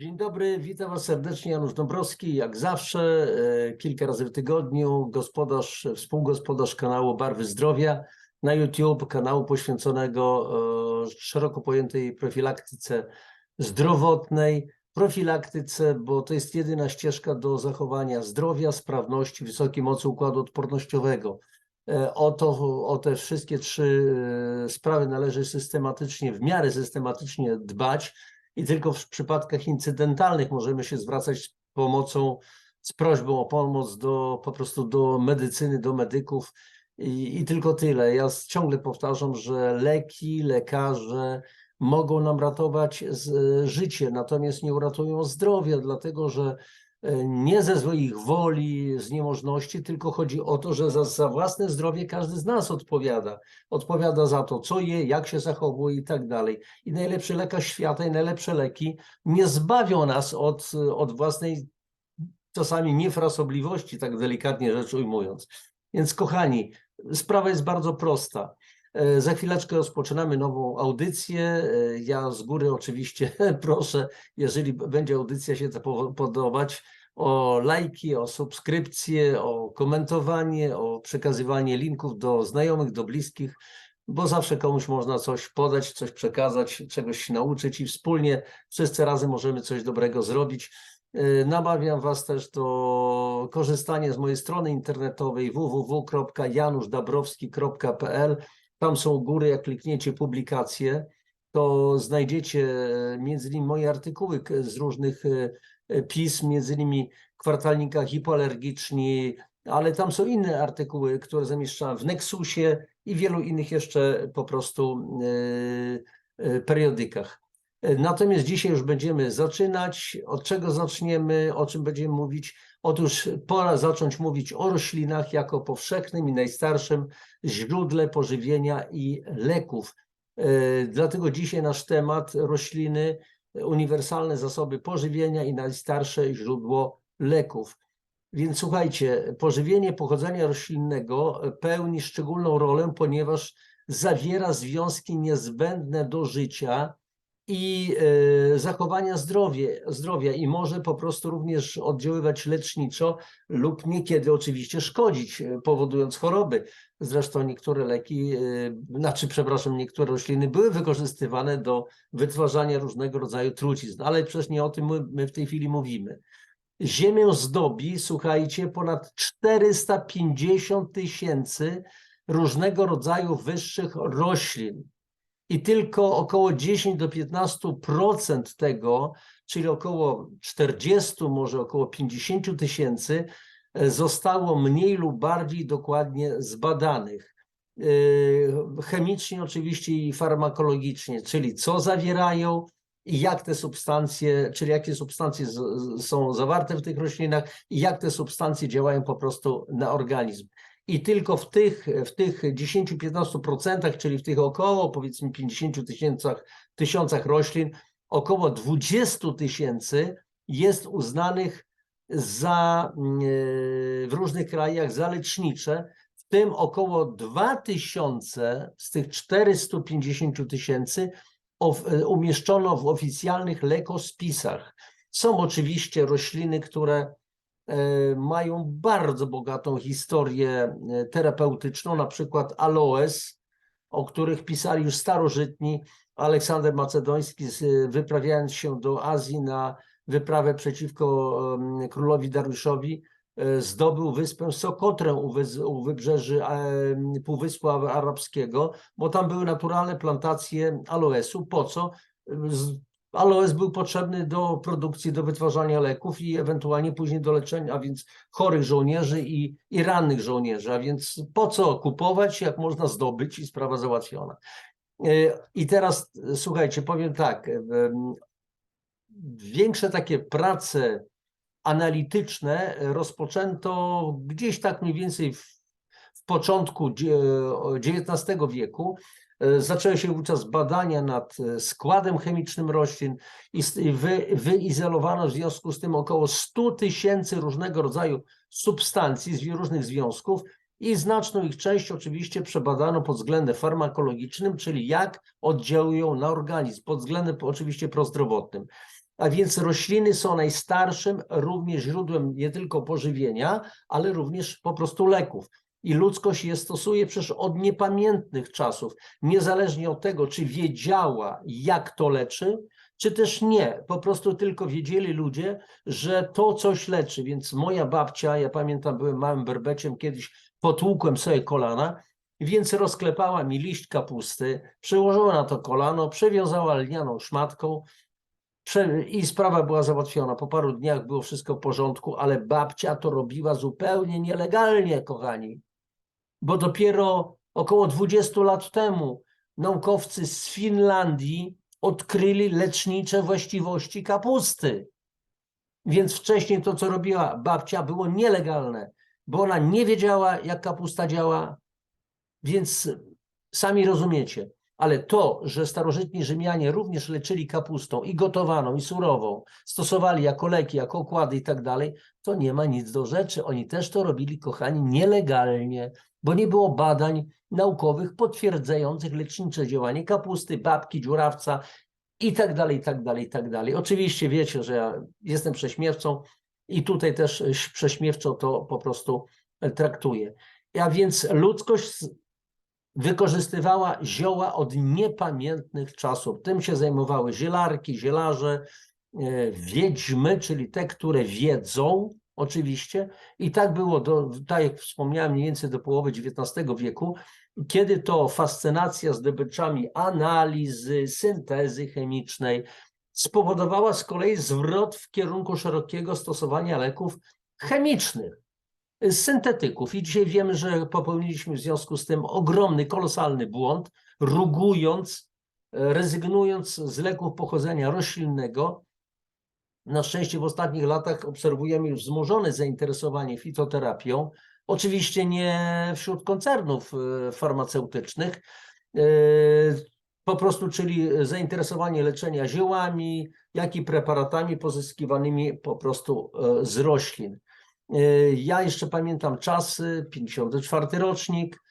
Dzień dobry, witam Was serdecznie. Janusz Dąbrowski, jak zawsze, e, kilka razy w tygodniu, gospodarz, współgospodarz kanału Barwy Zdrowia na YouTube, kanału poświęconego e, szeroko pojętej profilaktyce zdrowotnej, profilaktyce, bo to jest jedyna ścieżka do zachowania zdrowia, sprawności, wysokiej mocy układu odpornościowego. E, O, to, o te wszystkie trzy sprawy należy systematycznie, w miarę systematycznie dbać i tylko w przypadkach incydentalnych możemy się zwracać z pomocą, z prośbą o pomoc do, po prostu do medycyny, do medyków i, i tylko tyle. Ja ciągle powtarzam, że leki, lekarze mogą nam ratować życie, natomiast nie uratują zdrowia, dlatego że nie ze złej woli, z niemożności, tylko chodzi o to, że za, za własne zdrowie każdy z nas odpowiada. Odpowiada za to, co je, jak się zachowuje i tak dalej. I najlepszy lekarz świata i najlepsze leki nie zbawią nas od, od własnej czasami niefrasobliwości, tak delikatnie rzecz ujmując. Więc kochani, sprawa jest bardzo prosta. E, Za chwileczkę rozpoczynamy nową audycję. E, Ja z góry oczywiście proszę, jeżeli będzie audycja się podobać, o lajki, o subskrypcje, o komentowanie, o przekazywanie linków do znajomych, do bliskich, bo zawsze komuś można coś podać, coś przekazać, czegoś się nauczyć i wspólnie wszyscy razem możemy coś dobrego zrobić. E, Namawiam Was też do korzystania z mojej strony internetowej www.januszdabrowski.pl. Tam są u góry, jak klikniecie publikacje, to znajdziecie e, między innymi moje artykuły z różnych pism, między innymi kwartalnika hipoalergiczni, ale tam są inne artykuły, które zamieszczałem w Nexusie i wielu innych jeszcze po prostu e, e, periodykach. Natomiast dzisiaj już będziemy zaczynać. Od czego zaczniemy? O czym będziemy mówić? Otóż pora zacząć mówić o roślinach jako powszechnym i najstarszym źródle pożywienia i leków. E, Dlatego dzisiaj nasz temat rośliny, uniwersalne zasoby pożywienia i najstarsze źródło leków. Więc słuchajcie, pożywienie pochodzenia roślinnego pełni szczególną rolę, ponieważ zawiera związki niezbędne do życia i e, zachowania zdrowie, zdrowia i może po prostu również oddziaływać leczniczo lub niekiedy oczywiście szkodzić, e, powodując choroby. Zresztą niektóre leki, e, znaczy przepraszam, niektóre rośliny były wykorzystywane do wytwarzania różnego rodzaju trucizn, ale przecież nie o tym my, my w tej chwili mówimy. Ziemię zdobi, słuchajcie, ponad 450 tysięcy różnego rodzaju wyższych roślin i tylko około 10 do 15% tego, czyli około 40, może około 50 tysięcy, e, zostało mniej lub bardziej dokładnie zbadanych. E, Chemicznie oczywiście i farmakologicznie, czyli co zawierają i jak te substancje, czyli jakie substancje z, są zawarte w tych roślinach i jak te substancje działają po prostu na organizm. I tylko w tych, w tych 10-15%, czyli w tych około powiedzmy 50 tysiącach, tysiącach roślin, około 20 tysięcy jest uznanych za e, w różnych krajach za lecznicze, w tym około 2000 z tych 450 tysięcy e, umieszczono w oficjalnych lekospisach. Są oczywiście rośliny, które mają bardzo bogatą historię e, terapeutyczną, na przykład aloes, o których pisali już starożytni. Aleksander Macedoński, wyprawiając się do Azji na wyprawę przeciwko królowi Dariuszowi, e, zdobył wyspę Sokotrę u, u wybrzeży Półwyspu Arabskiego, bo tam były naturalne plantacje aloesu. Po co? Aloes był potrzebny do produkcji, do wytwarzania leków i ewentualnie później do leczenia, a więc chorych żołnierzy i, i rannych żołnierzy. A więc po co kupować, jak można zdobyć i sprawa załatwiona. E, I teraz e, słuchajcie, powiem tak. em, Większe takie prace analityczne rozpoczęto gdzieś tak mniej więcej w, w początku XIX wieku. E, Zaczęły się wówczas badania nad e, składem chemicznym roślin i wy, wyizolowano w związku z tym około 100 tysięcy różnego rodzaju substancji z różnych związków i znaczną ich część oczywiście przebadano pod względem farmakologicznym, czyli jak oddziałują na organizm, pod względem oczywiście prozdrowotnym. A więc rośliny są najstarszym również źródłem nie tylko pożywienia, ale również po prostu leków. I ludzkość je stosuje przecież od niepamiętnych czasów, niezależnie od tego, czy wiedziała, jak to leczy, czy też nie. Po prostu tylko wiedzieli ludzie, że to coś leczy. Więc moja babcia, ja pamiętam, byłem małym berbeciem, kiedyś potłukłem sobie kolana, więc rozklepała mi liść kapusty, przyłożyła na to kolano, przewiązała lnianą szmatką i sprawa była załatwiona. Po paru dniach było wszystko w porządku, ale babcia to robiła zupełnie nielegalnie, kochani. Bo dopiero około 20 lat temu naukowcy z Finlandii odkryli lecznicze właściwości kapusty. Więc wcześniej to, co robiła babcia, było nielegalne, bo ona nie wiedziała, jak kapusta działa, więc sami rozumiecie. Ale to, że starożytni Rzymianie również leczyli kapustą i gotowaną, i surową, stosowali jako leki, jako okłady i tak dalej, to nie ma nic do rzeczy. Oni też to robili, kochani, nielegalnie, bo nie było badań naukowych potwierdzających lecznicze działanie kapusty, babki, dziurawca i tak dalej, i tak dalej, i tak dalej. Oczywiście wiecie, że ja jestem prześmiewcą i tutaj też prześmiewczo to po prostu traktuję. A więc ludzkość wykorzystywała zioła od niepamiętnych czasów. Tym się zajmowały zielarki, zielarze, e, wiedźmy, czyli te, które wiedzą, oczywiście. I tak było, do, tak jak wspomniałem, mniej więcej do połowy XIX wieku, kiedy to fascynacja zdobyczami analizy, syntezy chemicznej spowodowała z kolei zwrot w kierunku szerokiego stosowania leków chemicznych syntetyków. I dzisiaj wiemy, że popełniliśmy w związku z tym ogromny, kolosalny błąd, rugując, e, rezygnując z leków pochodzenia roślinnego. Na szczęście w ostatnich latach obserwujemy już wzmożone zainteresowanie fitoterapią. Oczywiście nie wśród koncernów e, farmaceutycznych, e, po prostu, czyli zainteresowanie leczenia ziołami, jak i preparatami pozyskiwanymi po prostu z roślin. E, Ja jeszcze pamiętam czasy, 54 rocznik,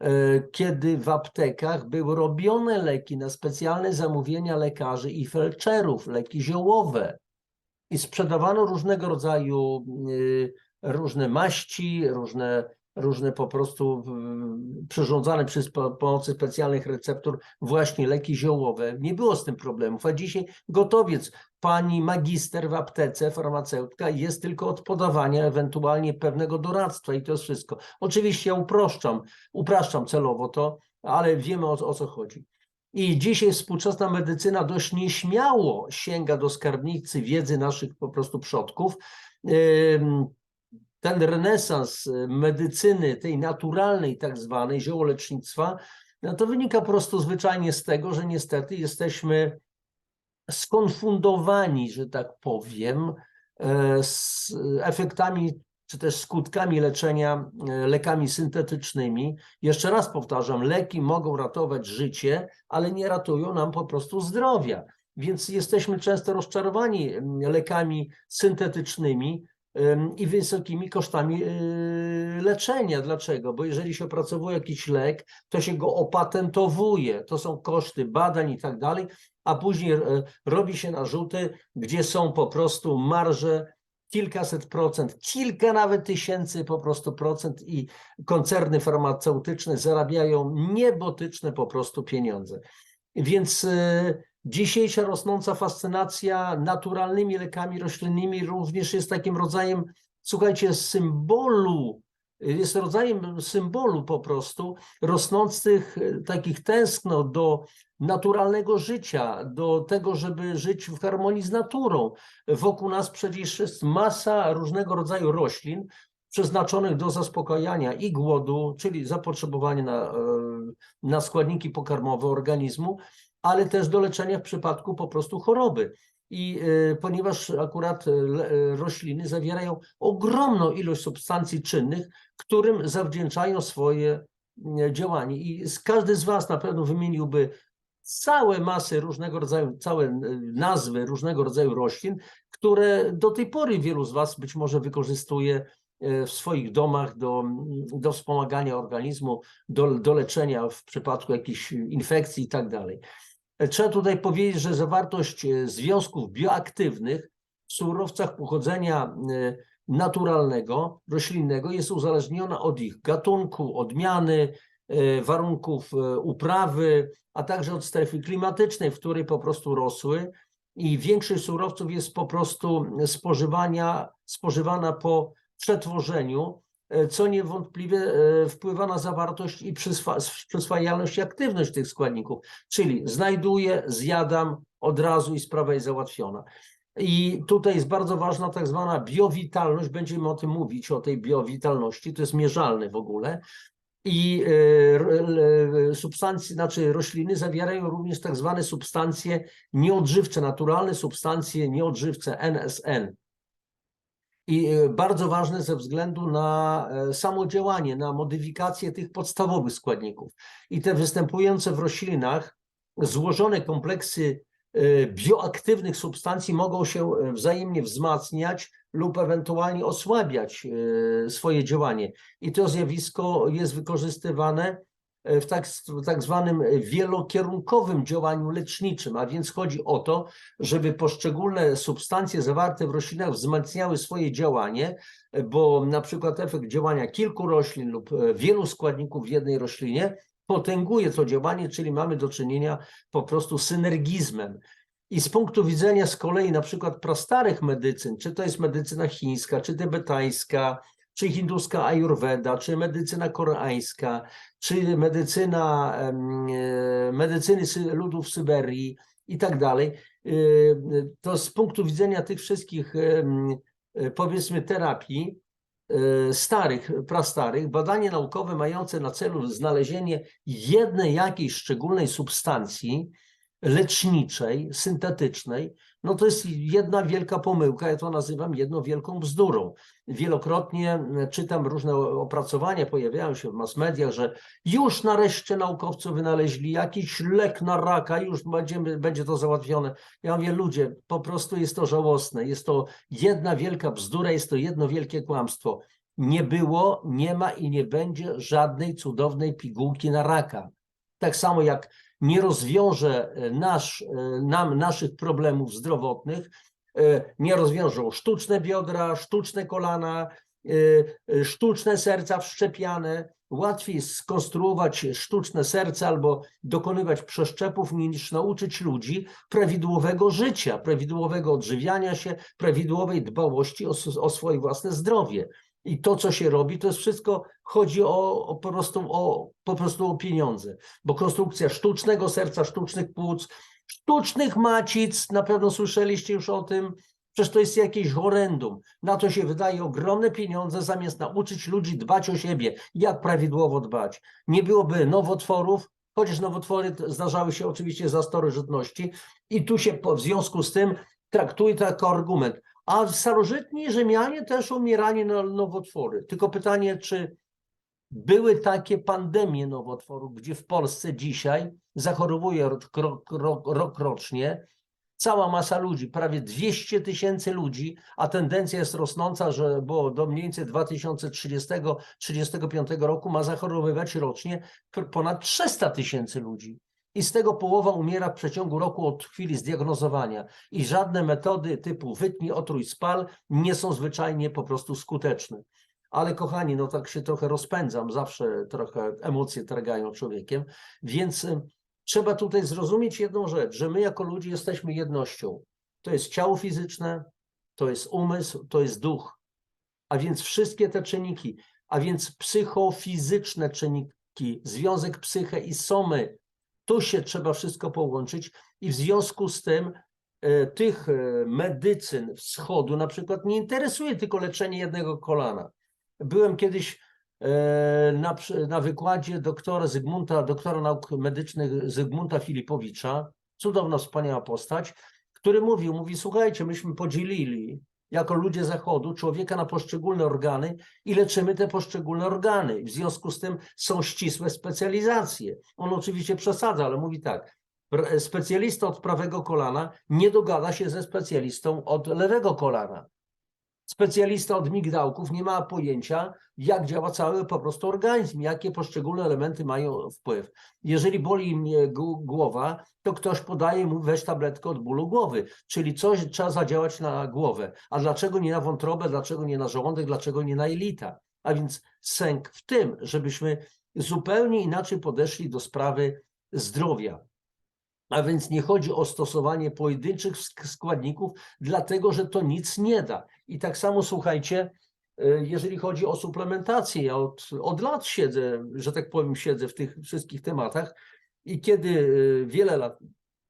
e, kiedy w aptekach były robione leki na specjalne zamówienia lekarzy i felczerów, leki ziołowe. I sprzedawano różnego rodzaju y, różne maści, różne, różne po prostu przyrządzane przy pomocy specjalnych receptur właśnie leki ziołowe. Nie było z tym problemów, a dzisiaj gotowiec, pani magister w aptece, farmaceutka jest tylko od podawania ewentualnie pewnego doradztwa i to jest wszystko. Oczywiście ja uproszczam, upraszczam celowo to, ale wiemy o, o co chodzi. I dzisiaj współczesna medycyna dość nieśmiało sięga do skarbnicy wiedzy naszych po prostu przodków. Ten renesans y, medycyny, tej naturalnej, tak zwanej ziołolecznictwa, no to wynika po prostu zwyczajnie z tego, że niestety jesteśmy skonfundowani, że tak powiem, e, z efektami czy też skutkami leczenia e, lekami syntetycznymi. Jeszcze raz powtarzam, leki mogą ratować życie, ale nie ratują nam po prostu zdrowia. Więc jesteśmy często rozczarowani lekami syntetycznymi i wysokimi kosztami e, leczenia. Dlaczego? Bo jeżeli się opracowuje jakiś lek, to się go opatentowuje. To są koszty badań i tak dalej, a później e, robi się narzuty, gdzie są po prostu marże kilkaset procent, kilka nawet tysięcy po prostu procent i koncerny farmaceutyczne zarabiają niebotyczne po prostu pieniądze. Więc e, dzisiejsza rosnąca fascynacja naturalnymi lekami roślinnymi również jest takim rodzajem, słuchajcie, symbolu, jest rodzajem symbolu po prostu rosnących e, takich tęsknot do naturalnego życia, do tego, żeby żyć w harmonii z naturą. Wokół nas przecież jest masa różnego rodzaju roślin przeznaczonych do zaspokajania i głodu, czyli zapotrzebowania na, e, na składniki pokarmowe organizmu, ale też do leczenia w przypadku po prostu choroby. I e, ponieważ akurat le- e, rośliny zawierają ogromną ilość substancji czynnych, którym zawdzięczają swoje e, działanie. I każdy z Was na pewno wymieniłby całe masy różnego rodzaju, całe nazwy różnego rodzaju roślin, które do tej pory wielu z Was być może wykorzystuje w swoich domach do, do wspomagania organizmu, do, do leczenia w przypadku jakichś infekcji i tak dalej. Trzeba tutaj powiedzieć, że zawartość e, związków bioaktywnych w surowcach pochodzenia e, naturalnego, roślinnego jest uzależniona od ich gatunku, odmiany, e, warunków uprawy, a także od strefy klimatycznej, w której po prostu rosły. I większość surowców jest po prostu spożywania, spożywana po przetworzeniu, co niewątpliwie e, wpływa na zawartość i przyswa- przyswajalność i aktywność tych składników. Czyli znajduję, zjadam od razu i sprawa jest załatwiona. I tutaj jest bardzo ważna tak zwana biowitalność, będziemy o tym mówić, o tej biowitalności, to jest mierzalne w ogóle. I e, substancje, znaczy rośliny zawierają również tak zwane substancje nieodżywcze, naturalne substancje nieodżywcze, NSN. I e, bardzo ważne ze względu na e, samo działanie, na modyfikację tych podstawowych składników. I te występujące w roślinach złożone kompleksy e, bioaktywnych substancji mogą się wzajemnie wzmacniać lub ewentualnie osłabiać swoje działanie. I to zjawisko jest wykorzystywane w tak, w tak zwanym wielokierunkowym działaniu leczniczym, a więc chodzi o to, żeby poszczególne substancje zawarte w roślinach wzmacniały swoje działanie, e, bo na przykład efekt działania kilku roślin lub e, wielu składników w jednej roślinie potęguje to działanie, czyli mamy do czynienia po prostu synergizmem. I z punktu widzenia z kolei na przykład prastarych medycyn, czy to jest medycyna chińska, czy tybetańska, czy hinduska ajurweda, czy medycyna koreańska, czy medycyna e, medycyny ludów Syberii i tak dalej, e, to z punktu widzenia tych wszystkich e, powiedzmy terapii starych, prastarych, badanie naukowe mające na celu znalezienie jednej jakiejś szczególnej substancji leczniczej, syntetycznej, no to jest jedna wielka pomyłka, ja to nazywam jedną wielką bzdurą. Wielokrotnie m, czytam różne opracowania, pojawiają się w mass mediach, że już nareszcie naukowcy wynaleźli jakiś lek na raka, już będziemy, będzie to załatwione. Ja mówię, ludzie, po prostu jest to żałosne, jest to jedna wielka bzdura, jest to jedno wielkie kłamstwo. Nie było, nie ma i nie będzie żadnej cudownej pigułki na raka. Tak samo jak nie rozwiąże e, nasz, e, nam naszych problemów zdrowotnych, e, nie rozwiążą sztuczne biodra, sztuczne kolana, sztuczne serca wszczepiane. Łatwiej skonstruować sztuczne serce albo dokonywać przeszczepów, niż nauczyć ludzi prawidłowego życia, prawidłowego odżywiania się, prawidłowej dbałości o, o swoje własne zdrowie. I to, co się robi, to jest wszystko, chodzi o, o, po, prostu, o po prostu o pieniądze bo konstrukcja sztucznego serca, sztucznych płuc, sztucznych macic, na pewno słyszeliście już o tym, przecież to jest jakieś horrendum. Na to się wydaje ogromne pieniądze, zamiast nauczyć ludzi dbać o siebie, jak prawidłowo dbać. Nie byłoby nowotworów, chociaż nowotwory zdarzały się oczywiście za starożytności i tu się po, w związku z tym traktuje to jako argument. A starożytni Rzymianie też umierali na nowotwory. Tylko pytanie, czy były takie pandemie nowotworów, gdzie w Polsce dzisiaj zachorowuje rok, rok, rok, rok rocznie cała masa ludzi, prawie 200 tysięcy ludzi, a tendencja jest rosnąca, że bo do mniej więcej 2030-35 roku ma zachorowywać rocznie ponad 300 tysięcy ludzi. I z tego połowa umiera w przeciągu roku od chwili zdiagnozowania. I żadne metody typu wytnij, otrój, spal nie są zwyczajnie po prostu skuteczne. Ale kochani, no tak się trochę rozpędzam, zawsze trochę emocje targają człowiekiem, więc y, trzeba tutaj zrozumieć jedną rzecz, że my jako ludzie jesteśmy jednością. To jest ciało fizyczne, to jest umysł, to jest duch. A więc wszystkie te czynniki, a więc psychofizyczne czynniki, związek psyche i somy, tu się trzeba wszystko połączyć i w związku z tym e, tych e, medycyn wschodu na przykład nie interesuje tylko leczenie jednego kolana. Byłem kiedyś e, na, na wykładzie doktora Zygmunta, doktora nauk medycznych Zygmunta Filipowicza, cudowna, wspaniała postać, który mówił, mówi, słuchajcie, myśmy podzielili jako ludzie Zachodu człowieka na poszczególne organy i leczymy te poszczególne organy. W związku z tym są ścisłe specjalizacje. On oczywiście przesadza, ale mówi tak, pr- specjalista od prawego kolana nie dogada się ze specjalistą od lewego kolana. Specjalista od migdałków nie ma pojęcia, jak działa cały po prostu organizm, jakie poszczególne elementy mają wpływ. Jeżeli boli mnie gł- głowa, to ktoś podaje mu weź tabletkę od bólu głowy, czyli coś trzeba zadziałać na głowę. A dlaczego nie na wątrobę, dlaczego nie na żołądek, dlaczego nie na jelita? A więc sęk w tym, żebyśmy zupełnie inaczej podeszli do sprawy zdrowia. A więc nie chodzi o stosowanie pojedynczych sk- składników, dlatego że to nic nie da. I tak samo słuchajcie, y, jeżeli chodzi o suplementację, ja od, od lat siedzę, że tak powiem, siedzę w tych wszystkich tematach i kiedy y, wiele lat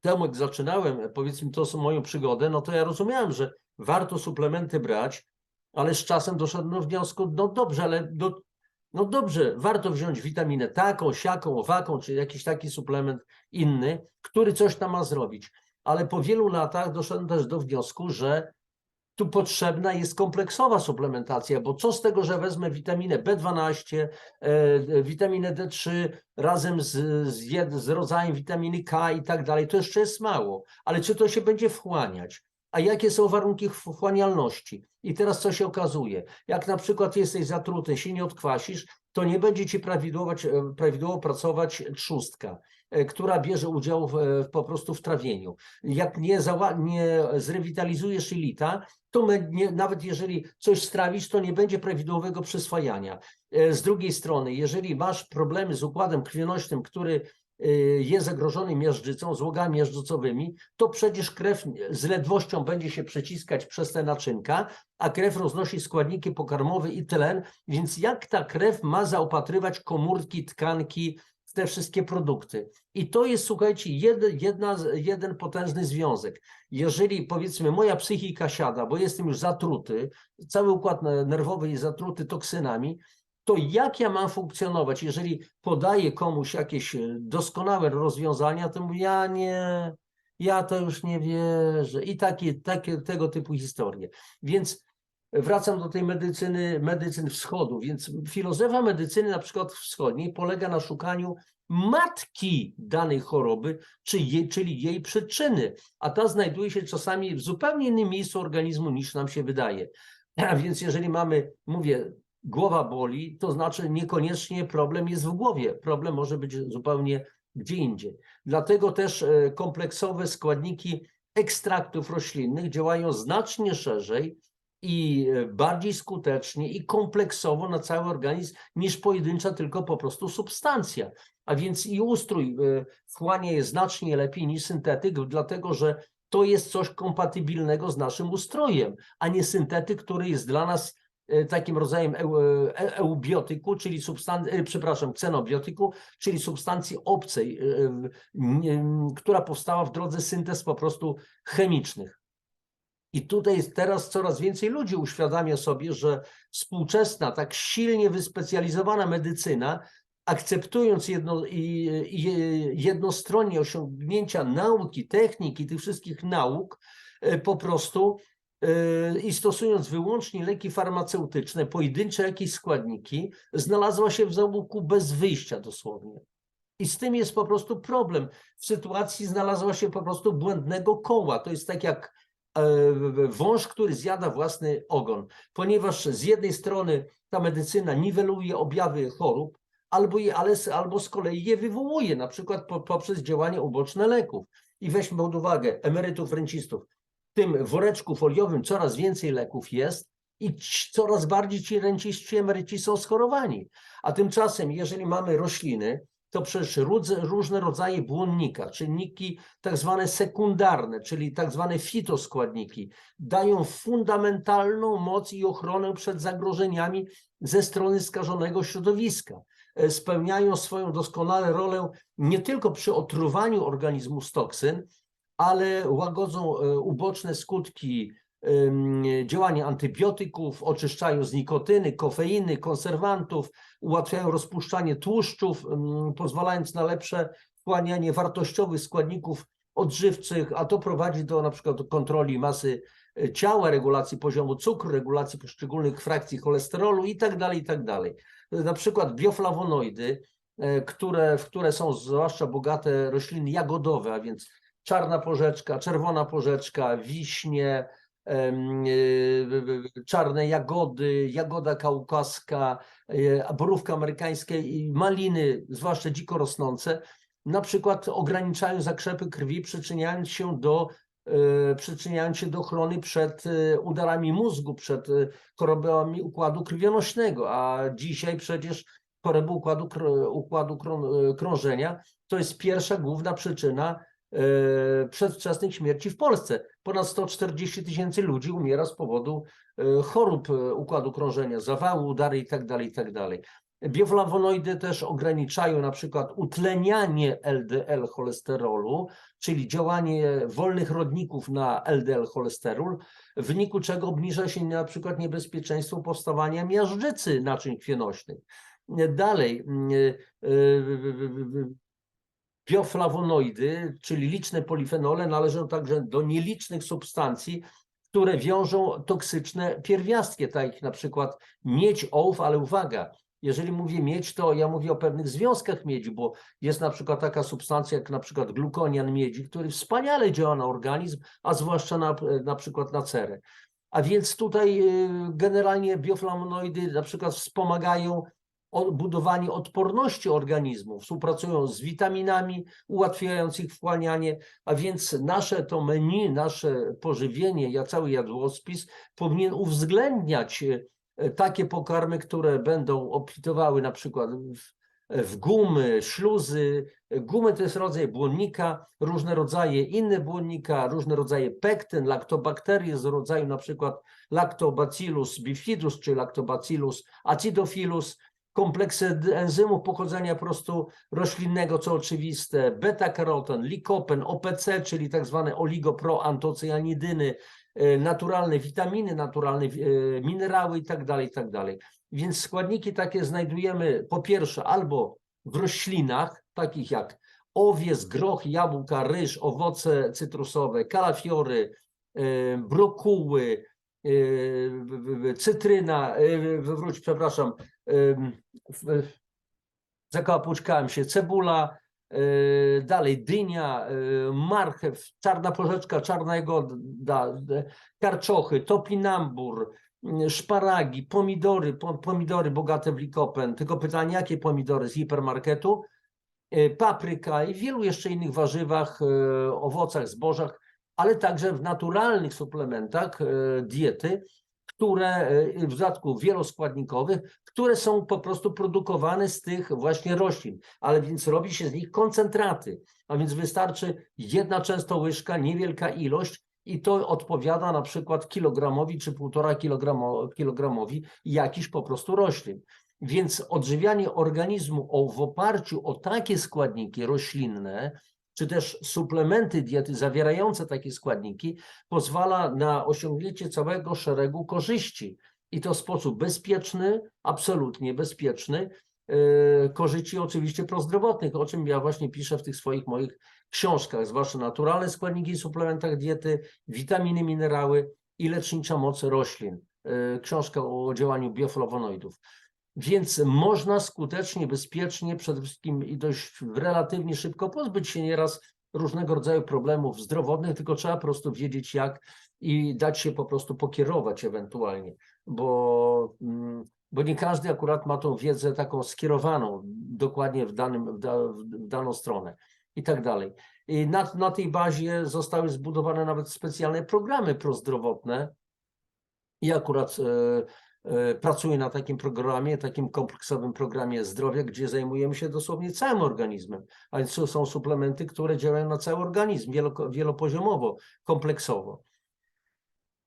temu, jak zaczynałem, powiedzmy, to moją przygodę, no to ja rozumiałem, że warto suplementy brać, ale z czasem doszedłem do wniosku, no dobrze, ale do, no dobrze, warto wziąć witaminę taką, siaką, owaką, czy jakiś taki suplement inny, który coś tam ma zrobić. Ale po wielu latach doszedłem też do wniosku, że tu potrzebna jest kompleksowa suplementacja, bo co z tego, że wezmę witaminę B12, e, e, witaminę D3 razem z, z, jed, z rodzajem witaminy K i tak dalej, to jeszcze jest mało. Ale czy to się będzie wchłaniać? A jakie są warunki ch- wchłanialności? I teraz co się okazuje? Jak na przykład jesteś zatruty, się nie odkwasisz, to nie będzie ci prawidłowo, prawidłowo pracować trzustka, e, która bierze udział w, w, po prostu w trawieniu. Jak nie, nie zrewitalizujesz jelita, to nie, nawet jeżeli coś strawisz, to nie będzie prawidłowego przyswajania. E, Z drugiej strony, jeżeli masz problemy z układem krwionośnym, który e, jest zagrożony miażdżycą, złogami miażdżycowymi, to przecież krew z ledwością będzie się przeciskać przez te naczynka, a krew roznosi składniki pokarmowe i tlen, więc jak ta krew ma zaopatrywać komórki, tkanki, te wszystkie produkty? I to jest, słuchajcie, jedna, jeden potężny związek. Jeżeli powiedzmy moja psychika siada, bo jestem już zatruty, cały układ ne- nerwowy jest zatruty toksynami, to jak ja mam funkcjonować? Jeżeli podaję komuś jakieś e, doskonałe rozwiązania, to mówię, ja nie, ja to już nie wierzę. I takie, takie tego typu historie. Więc wracam do tej medycyny, medycyn wschodu. Więc filozofia medycyny na przykład wschodniej polega na szukaniu matki danej choroby, czy jej, czyli jej przyczyny, a ta znajduje się czasami w zupełnie innym miejscu organizmu niż nam się wydaje. A więc jeżeli mamy, mówię, głowa boli, to znaczy niekoniecznie problem jest w głowie. Problem może być zupełnie gdzie indziej. Dlatego też e, kompleksowe składniki ekstraktów roślinnych działają znacznie szerzej i e, bardziej skutecznie i kompleksowo na cały organizm niż pojedyncza tylko po prostu substancja. A więc i ustrój e, wchłania jest znacznie lepiej niż syntetyk, dlatego że to jest coś kompatybilnego z naszym ustrojem, a nie syntetyk, który jest dla nas takim rodzajem eu, e, eubiotyku, czyli substancji, przepraszam, ksenobiotyku, czyli substancji obcej, e, e, która powstała w drodze syntez po prostu chemicznych. I tutaj teraz coraz więcej ludzi uświadamia sobie, że współczesna, tak silnie wyspecjalizowana medycyna, akceptując jedno, jednostronnie osiągnięcia nauki, techniki, tych wszystkich nauk, e, po prostu e, i stosując wyłącznie leki farmaceutyczne, pojedyncze jakieś składniki, znalazła się w załuku bez wyjścia dosłownie. I z tym jest po prostu problem. W sytuacji znalazła się po prostu błędnego koła. To jest tak jak e, wąż, który zjada własny ogon, ponieważ z jednej strony ta medycyna niweluje objawy chorób, albo, je, ale, albo z kolei je wywołuje, na przykład po, poprzez działanie uboczne leków. I weźmy pod uwagę emerytów, rencistów. Tym woreczku foliowym coraz więcej leków jest i coraz bardziej ci renciści, emeryci są schorowani. A tymczasem, jeżeli mamy rośliny, to przecież różne rodzaje błonnika, czynniki tak zwane sekundarne, czyli tak zwane fitoskładniki, dają fundamentalną moc i ochronę przed zagrożeniami ze strony skażonego środowiska. E, Spełniają swoją doskonale rolę nie tylko przy otruwaniu organizmu z toksyn, ale łagodzą e, uboczne skutki działania antybiotyków, oczyszczają z nikotyny, kofeiny, konserwantów, ułatwiają rozpuszczanie tłuszczów, pozwalając na lepsze wchłanianie wartościowych składników odżywczych, a to prowadzi do na przykład kontroli masy e, ciała, regulacji poziomu cukru, regulacji poszczególnych frakcji cholesterolu i tak dalej, i tak dalej. Na przykład bioflawonoidy, e, które, w które są zwłaszcza bogate rośliny jagodowe, a więc czarna porzeczka, czerwona porzeczka, wiśnie, e, czarne jagody, jagoda kaukaska, e, borówka amerykańska i maliny, zwłaszcza dziko rosnące, na przykład ograniczają zakrzepy krwi, przyczyniając się do e, przyczyniając się do ochrony przed udarami mózgu, przed chorobami układu krwionośnego, a dzisiaj przecież choroby układu, układu krą- krążenia to jest pierwsza główna przyczyna przedwczesnych śmierci w Polsce. Ponad 140 tysięcy ludzi umiera z powodu e, chorób e, układu krążenia, zawału, udary itd. itd. Bioflawonoidy też ograniczają na przykład utlenianie LDL cholesterolu, czyli działanie wolnych rodników na LDL cholesterol, w wyniku czego obniża się na przykład niebezpieczeństwo powstawania miażdżycy naczyń krwionośnych. Dalej, e, e, bioflawonoidy, czyli liczne polifenole, należą także do nielicznych substancji, które wiążą toksyczne pierwiastki, tak jak na przykład miedź, ołów, ale uwaga, jeżeli mówię miedź, to ja mówię o pewnych związkach miedzi, bo jest na przykład taka substancja jak na przykład glukonian miedzi, który wspaniale działa na organizm, a zwłaszcza na, na przykład na cerę. A więc tutaj y, generalnie bioflawonoidy na przykład wspomagają budowanie odporności organizmu, współpracują z witaminami, ułatwiając ich wchłanianie, a więc nasze to menu, nasze pożywienie, ja cały jadłospis powinien uwzględniać e, takie pokarmy, które będą obfitowały na przykład w, w gumy, śluzy. Gumy to jest rodzaj błonnika, różne rodzaje inne błonnika, różne rodzaje pektyn, laktobakterie z rodzaju na przykład Lactobacillus bifidus czy Lactobacillus acidophilus, kompleksy enzymów pochodzenia po prostu roślinnego, co oczywiste, beta-karoten, likopen, OPC, czyli tak zwane oligoproantocjanidyny, e, naturalne witaminy, naturalne e, minerały i tak dalej, i tak. Więc składniki takie znajdujemy po pierwsze albo w roślinach, takich jak owiec, groch, jabłka, ryż, owoce cytrusowe, kalafiory, e, brokuły, cytryna, wróć, przepraszam, em, w- za kałapuczkami się cebula, e, dalej dynia, e, marchew, czarna porzeczka, czarna jagoda, karczochy, topinambur, m, szparagi, pomidory, po- pomidory bogate w likopen. Tylko pytanie, jakie pomidory z hipermarketu? Papryka i wielu jeszcze innych warzywach, owocach, zbożach, ale także w naturalnych suplementach diety, które e, w dodatku wieloskładnikowych, które są po prostu produkowane z tych właśnie roślin, ale więc robi się z nich koncentraty, a więc wystarczy jedna często łyżka, niewielka ilość i to odpowiada na przykład kilogramowi czy półtora kilogramo, kilogramowi jakichś po prostu roślin. Więc odżywianie organizmu o, w oparciu o takie składniki roślinne, czy też suplementy diety zawierające takie składniki, pozwala na osiągnięcie całego szeregu korzyści. I to w sposób bezpieczny, absolutnie bezpieczny. Yy, Korzyści oczywiście prozdrowotnych, o czym ja właśnie piszę w tych swoich moich książkach, zwłaszcza naturalne składniki w suplementach diety, witaminy, minerały i lecznicza moc roślin. Yy, Książka o działaniu bioflawonoidów. Więc można skutecznie, bezpiecznie, przede wszystkim i dość relatywnie szybko pozbyć się nieraz różnego rodzaju problemów zdrowotnych, tylko trzeba po prostu wiedzieć jak i dać się po prostu pokierować ewentualnie, bo, mm, bo nie każdy akurat ma tą wiedzę taką skierowaną dokładnie w, danym, w, da, w daną stronę i tak dalej. I na, na tej bazie zostały zbudowane nawet specjalne programy prozdrowotne, i akurat e, pracuję na takim programie, takim kompleksowym programie zdrowia, gdzie zajmujemy się dosłownie całym organizmem. A więc są suplementy, które działają na cały organizm wielo, wielopoziomowo, kompleksowo.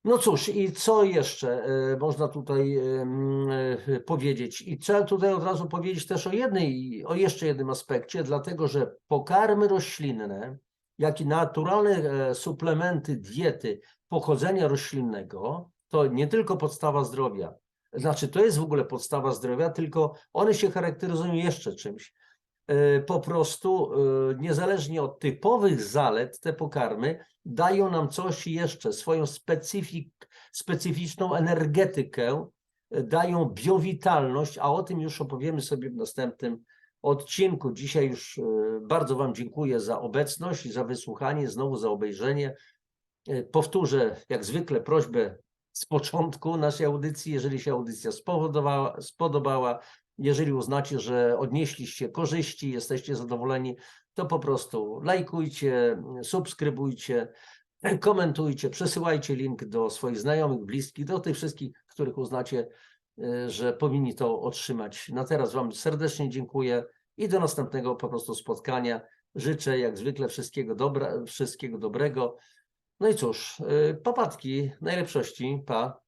No cóż, i co jeszcze e, można tutaj e, powiedzieć? I trzeba tutaj od razu powiedzieć też o jednej, o jeszcze jednym aspekcie, dlatego że pokarmy roślinne, jak i naturalne e, suplementy diety pochodzenia roślinnego, to nie tylko podstawa zdrowia. Znaczy, to jest w ogóle podstawa zdrowia, tylko one się charakteryzują jeszcze czymś. E, Po prostu, e, niezależnie od typowych zalet, te pokarmy dają nam coś jeszcze, swoją specyfik, specyficzną energetykę, e, dają biowitalność, a o tym już opowiemy sobie w następnym odcinku. Dzisiaj już bardzo Wam dziękuję za obecność i za wysłuchanie, znowu za obejrzenie. Powtórzę jak zwykle prośbę z początku naszej audycji. Jeżeli się audycja spodobała, spodobała jeżeli uznacie, że odnieśliście korzyści, jesteście zadowoleni, to po prostu lajkujcie, subskrybujcie, komentujcie, przesyłajcie link do swoich znajomych, bliskich, do tych wszystkich, których uznacie, e, że powinni to otrzymać. Na teraz Wam serdecznie dziękuję i do następnego po prostu spotkania. Życzę jak zwykle wszystkiego, dobra, wszystkiego dobrego. No i cóż, y, papatki, najlepszości, pa.